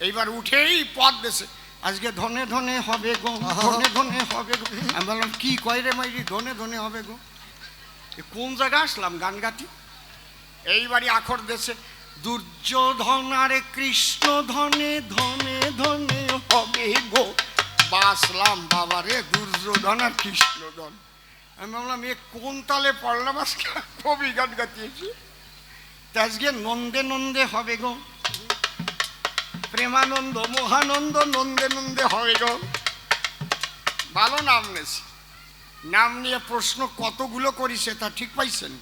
এইবার উঠেই পথ দেশে আজকে ধনে ধনে হবে গো ধনে ধনে হবে গো। আমি বললাম কি কয় রে মাইরি ধনে ধনে হবে গো? এ কোন জায়গা আসলাম? গান গাতি এইবারই আখর দেশে দুর্যোধন আরে কৃষ্ণ ধনে ধনে ধনে হবে গো। বাসলাম বাবারে দুর্যোধন আর কৃষ্ণধন আমি বললাম এ কোন তালে পড়লাম আজকে? কবি গান গাতিয়েছি তা আজকে নন্দে নন্দে হবে গো। প্রেমানন্দ, মহানন্দ, নন্দে নন্দে হবে গো। ভালো নাম নেছি নাম নিয়ে প্রশ্ন কতগুলো করিছে তা ঠিক পাইছেন?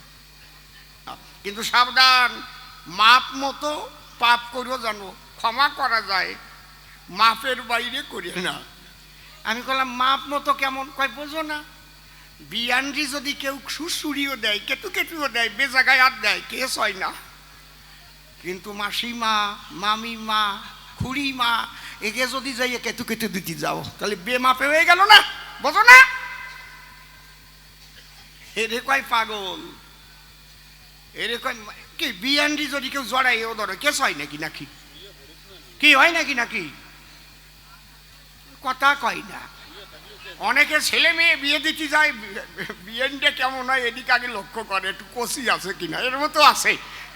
কিন্তু সাবধান, মাপ মতো পাপ করেও জানো ক্ষমা করা যায়, মাপের বাইরে করি না। আমি বললাম মাপ মতো কেমন? কয়, বোঝো না। বিয়ানরি যদি কেউ সুসুরিও দেয় কেটু কেটুও দেয়, বেজাগায় আর দেয়, কেস হয় না। কিন্তু মাসিমা মামিমা খুড়িমা একে যদি যাইয়ে কেতু কেটু দিতে যাও, তাহলে বেমাপে হয়ে গেল না? বোঝো না? এরে কয় পাগল। এরে কয় কি বিয়ানরি যদি কেউ জড়াই ও ধরো কেস হয় নাকি নাকি? কি হয় নাকি নাকি? কথা কয় না। অনেকে ছেলে মেয়ে বিয়ে দিতে যায় বিয়েনটা কেমন হয়, এদিকে আগে লক্ষ্য করে, একটু কষি আছে কিনা, এর মতো আছে।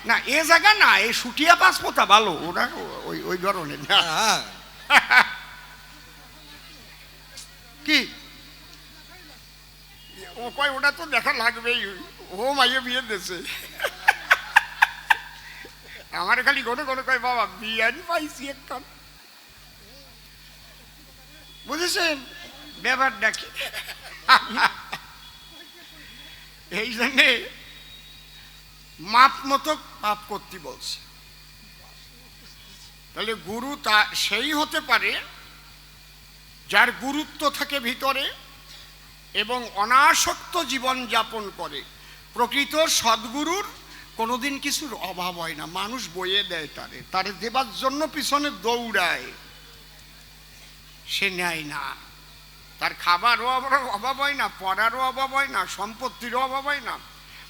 না এ জায়গা না এই সুটিয়া পাসপোতা ভালো ওরা ওই ওই ধরনের না। হ্যাঁ কি? ও কয় ওটা তো দেখা লাগবেই ও মাইয়ে বিয়ে দেশে আমার খালি ঘন ঘন কয় বাবা বিয়ান পাইছি একটা। বুঝেছেন? ব্যাপার ডাকে এই জন্যে মাপ মতো পাপ করতে বলছে। তাহলে গুরু তা সেই হতে পারে যার গুরুত্ব থাকে ভিতরে এবং অনাসক্ত জীবন যাপন করে। প্রকৃত সদ্গুরুর কোনোদিন কিছুর অভাব হয় না। মানুষ বইয়ে দেয় তারে। তারে দেবার জন্য পিছনে দৌড়ায়। সে নেয় না। তার খাবারও অভাব- হয় না, পড়ারও অভাব হয় না, সম্পত্তিরও অভাব হয় না।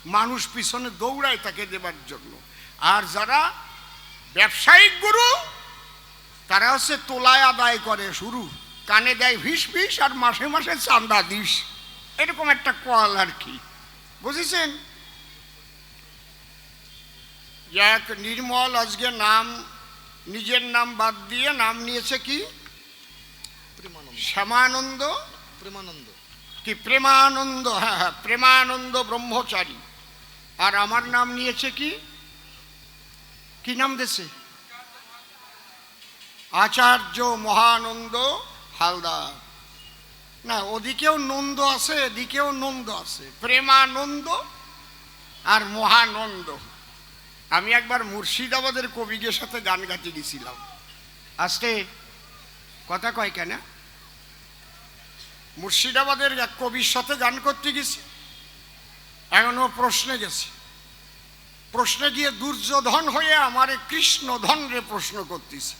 মানুষ পিছনে দৌড়ায় তাকে দেবার জন্য। আর যারা ব্যবসায়িক গুরু তারা হচ্ছে তোলায় আদায় করে শুরু। কানে দেয় ভিস ভিস আর মাসে মাসে চান্দা দিস। এরকম একটা কল আর কি। বুঝেছেন? এক নির্মল আজকে নাম নিজের নাম বাদ দিয়ে নাম নিয়েছে কি? শ্যামানন্দ? প্রেমানন্দ। কি প্রেমানন্দ? হ্যাঁ হ্যাঁ প্রেমানন্দ ব্রহ্মচারী। আর আমার নাম নিয়েছে কি? কি নাম দেশে? আচার্য মহানন্দ হালদার। না, ওদিকেও নন্দ আছে, এদিকেও নন্দ আছে। প্রেমানন্দ আর মহানন্দ। আমি একবার মুর্শিদাবাদের কবিদের সাথে গান গাইতে গেছিলাম। আজকে কথা কয় কেন? মুর্শিদাবাদের এক কবির সাথে গান করতে গেছি। এখন প্রশ্নে গেছে। প্রশ্নে গিয়ে দুর্যোধন হয়ে আমারে কৃষ্ণধন রে প্রশ্ন করতেছে।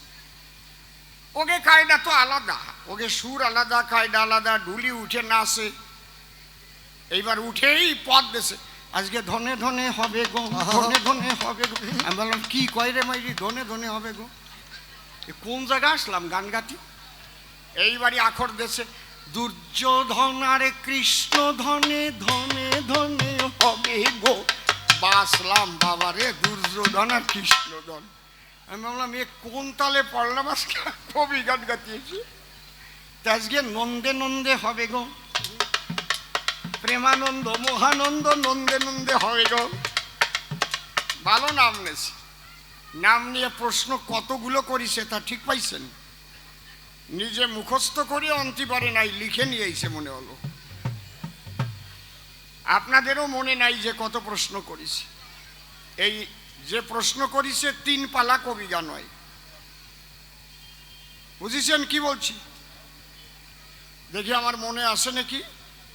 ওকে কায়দা তো আলাদা, ওকে সুর আলাদা, কায়দা আলাদা, ডুলি উঠে নাচে। এইবার উঠেই পথ দেশে আজকে ধনে ধনে হবে গো, ধনে ধনে হবে গো। আমি বললাম, কি কয় রে মাইরি, ধনে ধনে হবে গো? কোন জায়গা আসলাম গান গাতি এইবারই আখর দেশে দুর্যোধন আরে কৃষ্ণ ধনে ধনে ধনে বাসলাম বাবারে দুর্যোধন আর কৃষ্ণধন আমি ভাবলাম এ কোন তালে পড়লাম? আজকে কবি গান গাতিয়েছি আজকে নন্দে নন্দে হবে গো। প্রেমানন্দ, মহানন্দ, নন্দে নন্দে হবে গো। ভালো নাম নেছি নাম নিয়ে প্রশ্ন কতগুলো করিছে তা ঠিক পাইছেন? নিজে মুখস্থ করে অন্তি পারে নাই, লিখে নিয়ে এসে মনে হলো। আপনাদেরও মনে নাই যে কত প্রশ্ন করেছি। এই যে প্রশ্ন করেছে, তিন পালা কবিগা নয়। বুঝেছেন কি বলছি? দেখি আমার মনে আসে নাকি?